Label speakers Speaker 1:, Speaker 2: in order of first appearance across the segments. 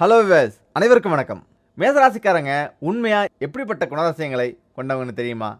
Speaker 1: Hello wives அனைவருக்கும் வணக்கம். மேசராசிக்காரங்க உண்மையாக எப்படிப்பட்ட குணராசியங்களை கொண்டவங்கன்னு தெரியுமா?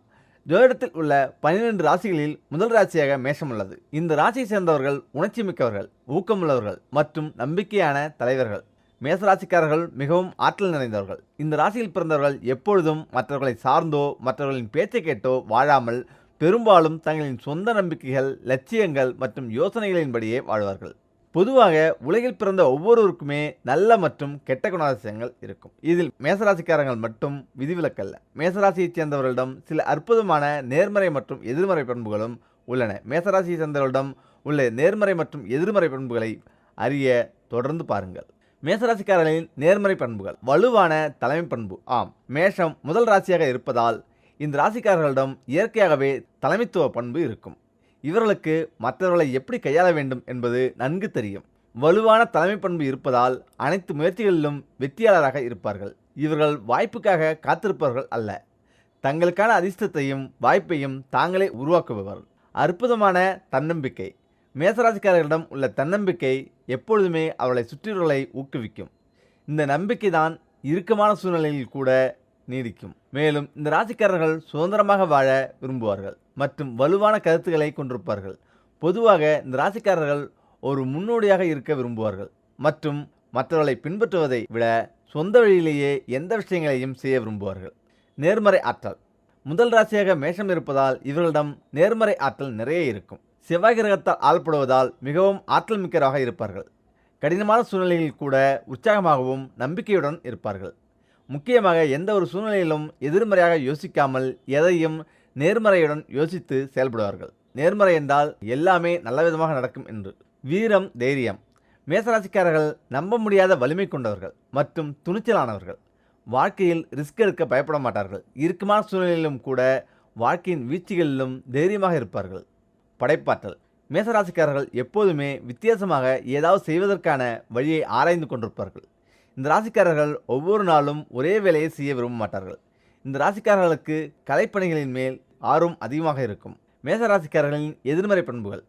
Speaker 1: ஜோதிடத்தில் உள்ள பன்னிரெண்டு ராசிகளில் முதல் ராசியாக மேஷம் உள்ளது. இந்த ராசியை சேர்ந்தவர்கள் உணர்ச்சி மிக்கவர்கள் ஊக்கமுள்ளவர்கள் மற்றும் நம்பிக்கையான தலைவர்கள். மேசராசிக்காரர்கள் மிகவும் ஆற்றல் நிறைந்தவர்கள். இந்த ராசியில் பிறந்தவர்கள் எப்பொழுதும் மற்றவர்களை சார்ந்தோ மற்றவர்களின் பேச்சை கேட்டோ வாழாமல் பெரும்பாலும் தங்களின் சொந்த நம்பிக்கைகள் லட்சியங்கள் மற்றும் யோசனைகளின்படியே வாழ்வார்கள். பொதுவாக உலகில் பிறந்த ஒவ்வொருவருக்குமே நல்ல மற்றும் கெட்ட குணாதிசயங்கள் இருக்கும். இதில் மேசராசிக்காரங்கள் மட்டும் விதிவிலக்கல்ல. மேசராசியைச் சேர்ந்தவர்களிடம் சில அற்புதமான நேர்மறை மற்றும் எதிர்மறை பண்புகளும் உள்ளன. மேசராசியை சேர்ந்தவர்களிடம் உள்ள நேர்மறை மற்றும் எதிர்மறை பண்புகளை அறிய தொடர்ந்து பாருங்கள். மேசராசிக்காரர்களின் நேர்மறை பண்புகள். வலுவான தலைமை பண்பு. ஆம். மேஷம் முதல் ராசியாக இருப்பதால் இந்த ராசிக்காரர்களிடம் இயற்கையாகவே தலைமைத்துவ பண்பு இருக்கும். இவர்களுக்கு மற்றவர்களை எப்படி கையாள வேண்டும் என்பது நன்கு தெரியும். வலுவான தலைமை பண்பு இருப்பதால் அனைத்து முயற்சிகளிலும் வெற்றியாளராக இருப்பார்கள். இவர்கள் வாய்ப்புக்காக காத்திருப்பவர்கள் அல்ல. தங்களுக்கான அதிர்ஷ்டத்தையும் வாய்ப்பையும் தாங்களே உருவாக்குபவர்கள் அற்புதமான தன்னம்பிக்கை. மேசராசிக்காரர்களிடம் உள்ள தன்னம்பிக்கை எப்பொழுதுமே அவர்களை சுற்றியுள்ளவர்களை ஊக்குவிக்கும். இந்த நம்பிக்கை தான் இறுக்கமான சூழ்நிலையில் கூட நீடிக்கும். மேலும் இந்த ராசிக்காரர்கள் சுதந்திரமாக வாழ விரும்புவார்கள் மற்றும் வலுவான கருத்துக்களை கொண்டிருப்பார்கள். பொதுவாக இந்த ராசிக்காரர்கள் ஒரு முன்னோடியாக இருக்க விரும்புவார்கள் மற்றும் மற்றவர்களை பின்பற்றுவதை விட சொந்த வழியிலேயே எந்த விஷயங்களையும் செய்ய விரும்புவார்கள். நேர்மறை ஆற்றல். முதல் ராசியாக மேஷம் இருப்பதால் இவர்களிடம் நேர்மறை ஆற்றல் நிறைய இருக்கும். செவ்வாய் கிரகத்தால் ஆள்படுவதால் மிகவும் ஆற்றல் மிக்கராக இருப்பார்கள். கடினமான சூழ்நிலையில் கூட உற்சாகமாகவும் நம்பிக்கையுடன் இருப்பார்கள். முக்கியமாக எந்த ஒரு சூழ்நிலையிலும் எதிர்மறையாக யோசிக்காமல் எதையும் நேர்மறையுடன் யோசித்து செயல்படுவார்கள். நேர்மறை என்றால் எல்லாமே நல்ல விதமாக நடக்கும் என்று. வீரம் தைரியம். மேசராசிக்காரர்கள் நம்ப முடியாத வலிமை கொண்டவர்கள் மற்றும் துணிச்சலானவர்கள். வாழ்க்கையில் ரிஸ்க் எடுக்க பயப்பட மாட்டார்கள். இறுக்கமான சூழ்நிலையிலும் கூட வாழ்க்கையின் வீழ்ச்சிகளிலும் தைரியமாக இருப்பார்கள். படைப்பாற்றல். மேசராசிக்காரர்கள் எப்போதுமே வித்தியாசமாக ஏதாவது செய்வதற்கான வழியை ஆராய்ந்து கொண்டிருப்பார்கள். இந்த ராசிக்காரர்கள் ஒவ்வொரு நாளும் ஒரே வேலையை செய்ய விரும்ப மாட்டார்கள். இந்த ராசிக்காரர்களுக்கு கலைப்பணிகளின் மேல் ஆர்வம் அதிகமாக இருக்கும். மேசராசிக்காரர்களின் எதிர்மறை பண்புகள்.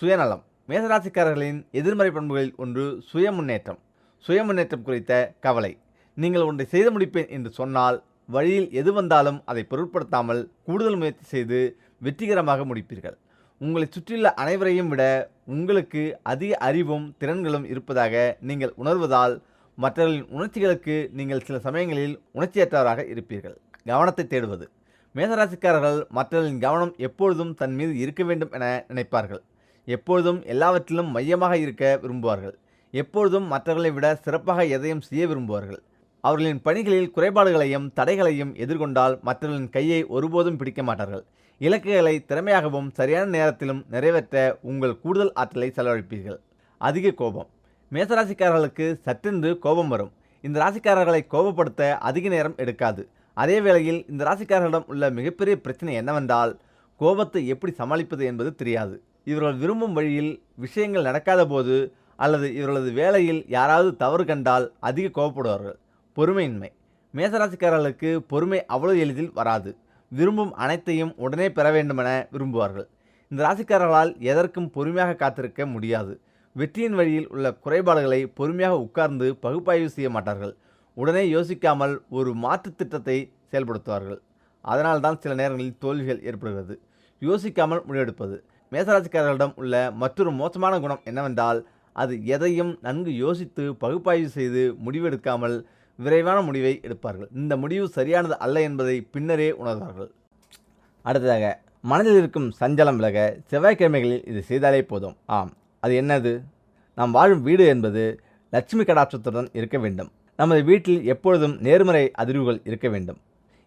Speaker 1: சுயநலம். மேசராசிக்காரர்களின் எதிர்மறை பண்புகளில் ஒன்று சுய முன்னேற்றம் சுய முன்னேற்றம் குறித்த கவலை. நீங்கள் ஒன்றை செய்து முடிப்பேன் என்று சொன்னால் வழியில் எது வந்தாலும் அதை பொருட்படுத்தாமல் கூடுதல் முயற்சி செய்து வெற்றிகரமாக முடிப்பீர்கள். உங்களை சுற்றியுள்ள அனைவரையும் விட உங்களுக்கு அதிக அறிவும் திறன்களும் இருப்பதாக நீங்கள் உணர்வதால் மற்றவர்களின் உணர்ச்சிகளுக்கு நீங்கள் சில சமயங்களில் உணர்ச்சியற்றவராக இருப்பீர்கள். கவனத்தை தேடுவது. மேசராசிக்காரர்கள் மற்றவர்களின் கவனம் எப்பொழுதும் தன் மீது இருக்க வேண்டும் என நினைப்பார்கள். எப்பொழுதும் எல்லாவற்றிலும் மையமாக இருக்க விரும்புவார்கள். எப்பொழுதும் மற்றவர்களை விட சிறப்பாக எதையும் செய்ய விரும்புவார்கள். அவர்களின் பணிகளில் குறைபாடுகளையும் தடைகளையும் எதிர்கொண்டால் மற்றவர்களின் கையை ஒருபோதும் பிடிக்க மாட்டார்கள். இலக்குகளை திறமையாகவும் சரியான நேரத்திலும் நிறைவேற்ற உங்கள் கூடுதல் ஆற்றலை செலவழிப்பீர்கள். அதிக கோபம். மேசராசிக்காரர்களுக்கு சற்றென்று கோபம் வரும். இந்த ராசிக்காரர்களை கோபப்படுத்த அதிக நேரம் எடுக்காது. அதே வேளையில் இந்த ராசிக்காரர்களிடம் உள்ள மிகப்பெரிய பிரச்சனை என்னவென்றால் கோபத்தை எப்படி சமாளிப்பது என்பது தெரியாது. இவர்கள் விரும்பும் வழியில் விஷயங்கள் நடக்காத போது அல்லது இவர்களது வேலையில் யாராவது தவறு கண்டால் அதிக கோபப்படுவார்கள். பொறுமையின்மை. மேசராசிக்காரர்களுக்கு பொறுமை அவ்வளவு எளிதில் வராது. விரும்பும் அனைத்தையும் உடனே பெற வேண்டுமென விரும்புவார்கள். இந்த ராசிக்காரர்களால் எதற்கும் பொறுமையாக காத்திருக்க முடியாது. வெற்றியின் வழியில் உள்ள குறைபாடுகளை பொறுமையாக உட்கார்ந்து பகுப்பாய்வு செய்ய மாட்டார்கள். உடனே யோசிக்காமல் ஒரு மாற்றுத் திட்டத்தை செயல்படுத்துவார்கள். அதனால்தான் சில நேரங்களில் தோல்விகள் ஏற்படுகிறது. யோசிக்காமல் முடிவெடுப்பது. மேசராசிக்காரர்களிடம் உள்ள மற்றொரு மோசமான குணம் என்னவென்றால் அது எதையும் நன்கு யோசித்து பகுப்பாய்வு செய்து முடிவெடுக்காமல் விரைவான முடிவை எடுப்பார்கள். இந்த முடிவு சரியானது அல்ல என்பதை பின்னரே உணர்வார்கள். அடுத்ததாக மனதில் இருக்கும் சஞ்சலம் விலக செவ்வாய்க்கிழமைகளில் இது செய்தாலே போதும். ஆம். அது என்னது? நாம் வாழும் வீடு என்பது லட்சுமி கடாட்சத்துடன் இருக்க வேண்டும். நமது வீட்டில் எப்பொழுதும் நேர்மறை அதிர்வுகள் இருக்க வேண்டும்.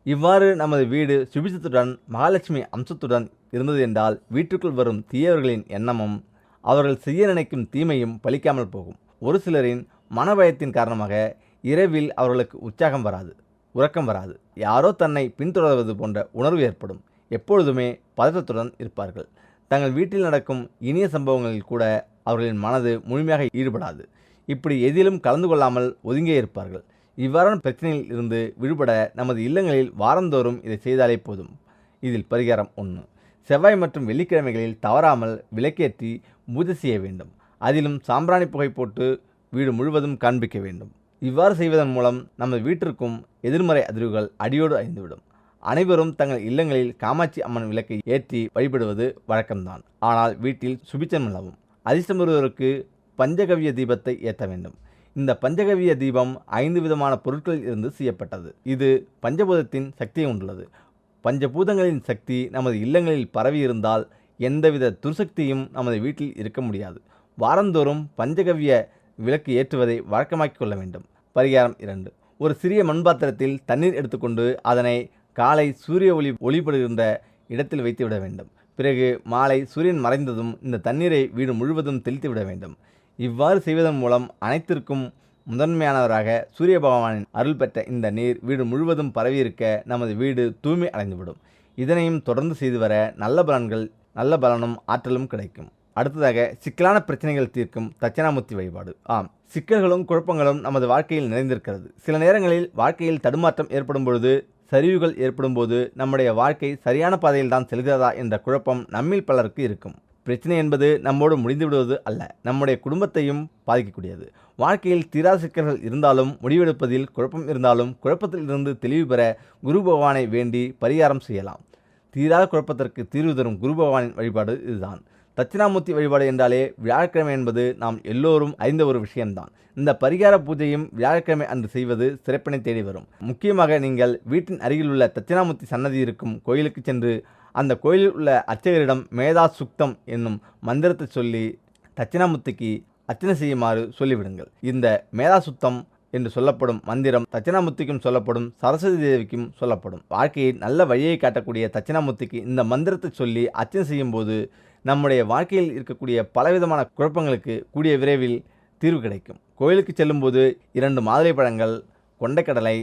Speaker 1: இவ்வாறு நமது வீடு சுபிச்சத்துடன் மகாலட்சுமி அம்சத்துடன் இருந்தது என்றால் வீட்டுக்குள் வரும் தீயவர்களின் எண்ணமும் அவர்கள் செய்ய நினைக்கும் தீமையும் பலிக்காமல் போகும். ஒரு சிலரின் மனபயத்தின் காரணமாக இரவில் அவர்களுக்கு உற்சாகம் வராது உறக்கம் வராது. யாரோ தன்னை பின்தொடர்வது போன்ற உணர்வு ஏற்படும். எப்பொழுதுமே பதற்றத்துடன் இருப்பார்கள். தங்கள் வீட்டில் நடக்கும் இனிய சம்பவங்களில் கூட அவர்களின் மனது முழுமையாக ஈடுபடாது. இப்படி எதிலும் கலந்து கொள்ளாமல் ஒதுங்கே இருப்பார்கள். இவ்வாறான பிரச்சனையில் இருந்து விடுபட நமது இல்லங்களில் வாரந்தோறும் இதை செய்தாலே போதும். இதில் பரிகாரம் ஒன்று. செவ்வாய் மற்றும் வெள்ளிக்கிழமைகளில் தவறாமல் விளக்கேற்றி பூஜை செய்ய வேண்டும். அதிலும் சாம்பிராணி புகை போட்டு வீடு முழுவதும் காண்பிக்க வேண்டும். இவ்வாறு செய்வதன் மூலம் நமது வீட்டிற்கும் எதிர்மறை அதிர்வுகள் அடியோடு அழிந்துவிடும். அனைவரும் தங்கள் இல்லங்களில் காமாட்சி அம்மன் விளக்கை ஏற்றி வழிபடுவது வழக்கம்தான். ஆனால் வீட்டில் சுபிச்சம் நிலவும். அதிர்ஷ்டம் வருவதற்கு பஞ்சகவிய தீபத்தை ஏற்ற வேண்டும். இந்த பஞ்சகவிய தீபம் ஐந்து விதமான பொருட்களில் இருந்து செய்யப்பட்டது. இது பஞ்சபூதத்தின் சக்தியை கொண்டுள்ளது பஞ்சபூதங்களின் சக்தி நமது இல்லங்களில் பரவி இருந்தால் எந்தவித துர்சக்தியும் நமது வீட்டில் இருக்க முடியாது. வாரந்தோறும் பஞ்சகவ்ய விளக்கு ஏற்றுவதை வழக்கமாக்கிக் கொள்ள வேண்டும். பரிகாரம் இரண்டு. ஒரு சிறிய மண்பாத்திரத்தில் தண்ணீர் எடுத்துக்கொண்டு அதனை காலை சூரிய ஒளி ஒளிபடுகின்ற இடத்தில் வைத்துவிட வேண்டும். பிறகு மாலை சூரியன் மறைந்ததும் இந்த தண்ணீரை வீடு முழுவதும் தெளித்து விட வேண்டும். இவ்வாறு செய்வதன் மூலம் அனைத்திற்கும் முதன்மையானவராக சூரிய பகவானின் அருள் பெற்ற இந்த நீர் வீடு முழுவதும் பரவியிருக்க நமது வீடு தூய்மை அடைந்துவிடும். இதனையும் தொடர்ந்து செய்து வர நல்ல பலன்கள் நல்ல பலனும் ஆற்றலும் கிடைக்கும். அடுத்ததாக சிக்கலான பிரச்சனைகள் தீர்க்கும் தட்சிணாமூர்த்தி வழிபாடு. ஆம் சிக்கல்களும் குழப்பங்களும் நமது வாழ்க்கையில் நிறைந்திருக்கிறது. சில நேரங்களில் வாழ்க்கையில் தடுமாற்றம் ஏற்படும் பொழுது சரிவுகள் ஏற்படும்போது நம்முடைய வாழ்க்கை சரியான பாதையில் தான் செல்கிறதா என்ற குழப்பம் நம்மில் பலருக்கு இருக்கும். பிரச்சனை என்பது நம்மோடு முடிந்து விடுவது அல்ல நம்முடைய குடும்பத்தையும் பாதிக்கக்கூடியது. வாழ்க்கையில் தீரா சிக்கல்கள் இருந்தாலும் முடிவெடுப்பதில் குழப்பம் இருந்தாலும் குழப்பத்தில் இருந்து தெளிவு பெற குரு பகவானை வேண்டி பரிகாரம் செய்யலாம். தீராத குழப்பத்திற்கு தீர்வு தரும் குரு பகவானின் வழிபாடு இதுதான். தட்சிணாமூர்த்தி வழிபாடு என்றாலே வியாழக்கிழமை என்பது நாம் எல்லோரும் அறிந்த ஒரு விஷயம்தான். இந்த பரிகார பூஜையும் வியாழக்கிழமை அன்று செய்வது சிறப்பினை தேடி வரும். முக்கியமாக நீங்கள் வீட்டின் அருகில் உள்ள தட்சிணாமூர்த்தி சன்னதி இருக்கும் கோயிலுக்கு சென்று அந்த கோயிலில் உள்ள அர்ச்சகரிடம் மேதா சுக்தம் என்னும் மந்திரத்தை சொல்லி தட்சிணாமூர்த்திக்கு அர்ச்சனை செய்யுமாறு சொல்லிவிடுங்கள். இந்த மேதா சுத்தம் என்று சொல்லப்படும் மந்திரம் தட்சிணாமூர்த்திக்கும் சொல்லப்படும் சரஸ்வதி தேவிக்கும் சொல்லப்படும். வாழ்க்கையை நல்ல வழியை காட்டக்கூடிய தட்சிணாமூர்த்திக்கு இந்த மந்திரத்தை சொல்லி அர்ச்சனை செய்யும்போது நம்முடைய வாழ்க்கையில் இருக்கக்கூடிய பலவிதமான குழப்பங்களுக்கு கூடிய விரைவில் தீர்வு கிடைக்கும். கோயிலுக்கு செல்லும்போது இரண்டு மாதுளை பழங்கள் கொண்டைக்கடலை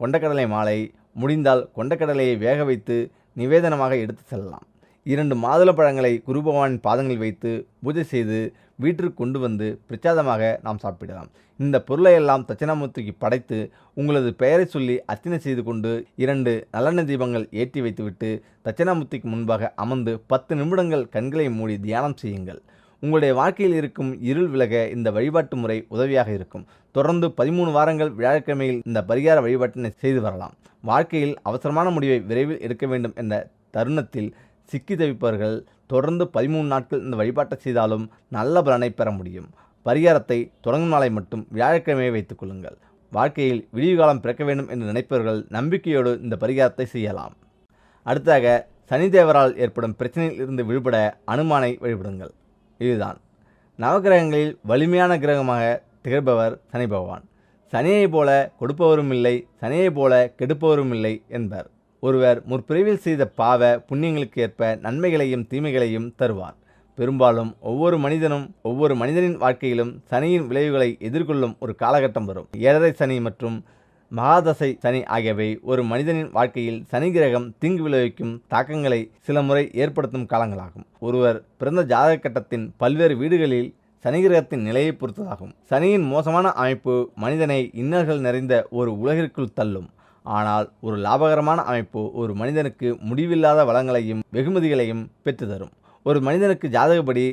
Speaker 1: கொண்டக்கடலை மாலை முடிந்தால் கொண்டக்கடலையை வேக வைத்து நிவேதனமாக எடுத்து செல்லலாம். இரண்டு மாதுளப்பழங்களை பழங்களை பாதங்களில் வைத்து பூஜை செய்து வீட்டிற்கு கொண்டு வந்து பிரச்சாதமாக நாம் சாப்பிடலாம். இந்த பொருளை எல்லாம் தட்சிணாமூர்த்திக்கு படைத்து உங்களது பெயரை சொல்லி அர்ச்சனை செய்து கொண்டு இரண்டு நல்லெண்ணெய் தீபங்கள் ஏற்றி வைத்துவிட்டு தட்சிணாமூர்த்திக்கு முன்பாக அமர்ந்து பத்து நிமிடங்கள் கண்களை மூடி தியானம் செய்யுங்கள். உங்களுடைய வாழ்க்கையில் இருக்கும் இருள் விலக இந்த வழிபாட்டு முறை உதவியாக இருக்கும். தொடர்ந்து பதிமூணு வாரங்கள் வியாழக்கிழமையில் இந்த பரிகார வழிபாட்டினை செய்து வரலாம். வாழ்க்கையில் அவசரமான முடிவை விரைவில் எடுக்க வேண்டும் என்ற தருணத்தில் சிக்கி தவிப்பவர்கள் தொடர்ந்து பதிமூணு நாட்கள் இந்த வழிபாட்டை செய்தாலும் நல்ல பலனை பெற முடியும். பரிகாரத்தை தொடங்கும் நாளை மட்டும் வியாழக்கிழமையை வைத்துக் கொள்ளுங்கள். வாழ்க்கையில் விடிவு காலம் பிறக்க வேண்டும் என்று நினைப்பவர்கள் நம்பிக்கையோடு இந்த பரிகாரத்தை செய்யலாம். அடுத்ததாக சனிதேவரால் ஏற்படும் பிரச்சனையில் இருந்து விடுபட அனுமானை வழிபடுங்கள். இதுதான். நவகிரகங்களில் வலிமையான கிரகமாக திகழ்பவர் சனி பகவான். சனியைப் போல கொடுப்பவரும் இல்லை சனியைப் போல கெடுப்பவரும் இல்லை என்பர். ஒருவர் முற்பிறவில் செய்த பாவ புண்ணியங்களுக்கு ஏற்ப நன்மைகளையும் தீமைகளையும் தருவார். பெரும்பாலும் ஒவ்வொரு மனிதனும் ஒவ்வொரு மனிதனின் வாழ்க்கையிலும் சனியின் விளைவுகளை எதிர்கொள்ளும் ஒரு காலகட்டம் வரும். ஏழரை சனி மற்றும் மகாதசை சனி ஆகியவை ஒரு மனிதனின் வாழ்க்கையில் சனி கிரகம் தீங்கு விளைவிக்கும் தாக்கங்களை சில முறை ஏற்படுத்தும் காலங்களாகும். ஒருவர் பிறந்த ஜாதக கட்டத்தின் பல்வேறு வீடுகளில் சனி கிரகத்தின் நிலையை பொறுத்ததாகும். சனியின் மோசமான அமைப்பு மனிதனை இன்னல்கள் நிறைந்த ஒரு உலகிற்குள் தள்ளும். ஆனால் ஒரு லாபகரமான அமைப்பு ஒரு மனிதனுக்கு முடிவில்லாத வளங்களையும் வெகுமதிகளையும் பெற்றுத்தரும். ஒரு மனிதனுக்கு ஜாதகப்படி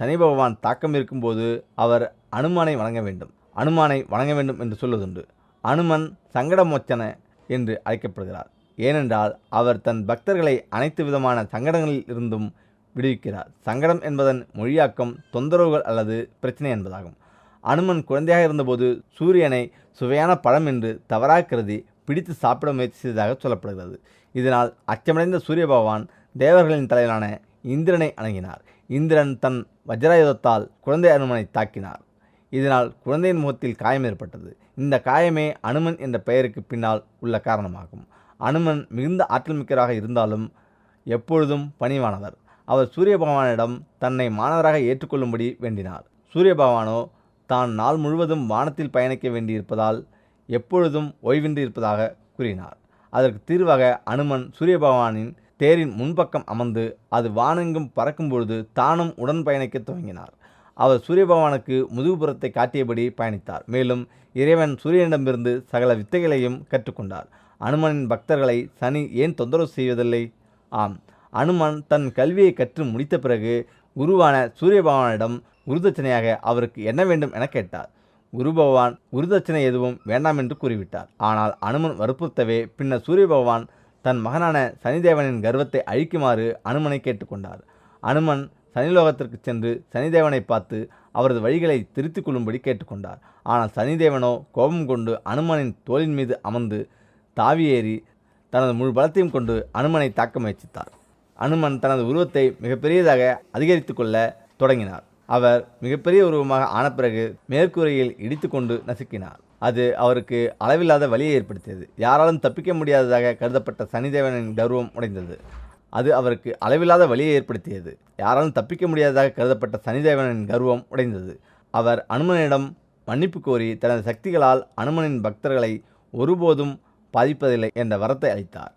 Speaker 1: சனி பகவான் தாக்கம் இருக்கும்போது அவர் அனுமானை வணங்க வேண்டும். அனுமானை வணங்க வேண்டும் என்று சொல்வதுண்டு. அனுமன் சங்கடமோச்சன என்று அழைக்கப்படுகிறார். ஏனென்றால் அவர் தன் பக்தர்களை அனைத்து விதமான சங்கடங்களில் இருந்தும் விடுவிக்கிறார். சங்கடம் என்பதன் மொழியாக்கம் தொந்தரவுகள் அல்லது பிரச்சனை என்பதாகும். அனுமன் குழந்தையாக இருந்தபோது சூரியனை சுவையான பழம் என்று தவறாக கருதி பிடித்து சாப்பிட முயற்சி செய்ததாக சொல்லப்படுகிறது. இதனால் அச்சமடைந்த சூரிய பகவான் தேவர்களின் தலைவரான இந்திரனை அணுகினார். இந்திரன் தன் வஜ்ராயுதத்தால் குழந்தை அனுமனை தாக்கினார். இதனால் குழந்தையின் முகத்தில் காயம் ஏற்பட்டது. இந்த காயமே அனுமன் என்ற பெயருக்கு பின்னால் உள்ள காரணமாகும். அனுமன் மிகுந்த ஆற்றல் மிக்கராக இருந்தாலும் எப்பொழுதும் பணிவானவர். அவர் சூரிய பகவானிடம் தன்னை மாணவராக ஏற்றுக்கொள்ளும்படி வேண்டினார். சூரிய பகவானோ தான் நாள் முழுவதும் வானத்தில் பயணிக்க வேண்டியிருப்பதால் எப்பொழுதும் ஓய்வின்றி இருப்பதாக கூறினார். அதற்கு தீர்வாக அனுமன் சூரிய பகவானின் தேரின் முன்பக்கம் அமர்ந்து அது வானெங்கும் பறக்கும் பொழுது தானும் உடன் பயணிக்க துவங்கினார். அவர் சூரிய பகவானுக்கு முதுகுபுறத்தை காட்டியபடி பயணித்தார். மேலும் இறைவன் சூரியனிடமிருந்து சகல வித்தைகளையும் கற்றுக்கொண்டார். அனுமனின் பக்தர்களை சனி ஏன் தொந்தரவு செய்வதில்லை? ஆம். அனுமன் தன் கல்வியை கற்று முடித்த பிறகு குருவான சூரிய பகவானிடம் குருதட்சணையாக அவருக்கு என்ன வேண்டும் என கேட்டார். குரு பகவான் குருதட்சணை எதுவும் வேண்டாம் என்று கூறிவிட்டார். ஆனால் அனுமன் வற்புறுத்தவே பின்னர் சூரிய பகவான் தன் மகனான சனிதேவனின் கர்வத்தை அழிக்குமாறு அனுமனை கேட்டுக்கொண்டார். அனுமன் சனிலோகத்திற்கு சென்று சனிதேவனை பார்த்து அவரது வழிகளை திருத்திக் கொள்ளும்படி கேட்டுக்கொண்டார். ஆனால் சனிதேவனோ கோபம் கொண்டு அனுமனின் தோளின் மீது அமர்ந்து தாவியேறி தனது முழு பலத்தையும் கொண்டு அனுமனை தாக்க முயற்சித்தார். அனுமன் தனது உருவத்தை மிகப்பெரியதாக அதிகரித்து கொள்ள தொடங்கினார். அவர் மிகப்பெரிய உருவமாக ஆன பிறகு மேற்கூரையில் இடித்துக்கொண்டு நசுக்கினார். அது அவருக்கு அளவில்லாத வலியை ஏற்படுத்தியது. யாராலும் தப்பிக்க முடியாததாக கருதப்பட்ட சனிதேவனின் கர்வம் உடைந்தது. அது அவருக்கு அளவில்லாத வலியை ஏற்படுத்தியது. யாராலும் தப்பிக்க முடியாததாக கருதப்பட்ட சனிதேவனின் கர்வம் உடைந்தது. அவர் அனுமனிடம் மன்னிப்பு கோரி தனது சக்திகளால் அனுமனின் பக்தர்களை ஒருபோதும் பாதிப்பதில்லை என்ற வரத்தை அளித்தார்.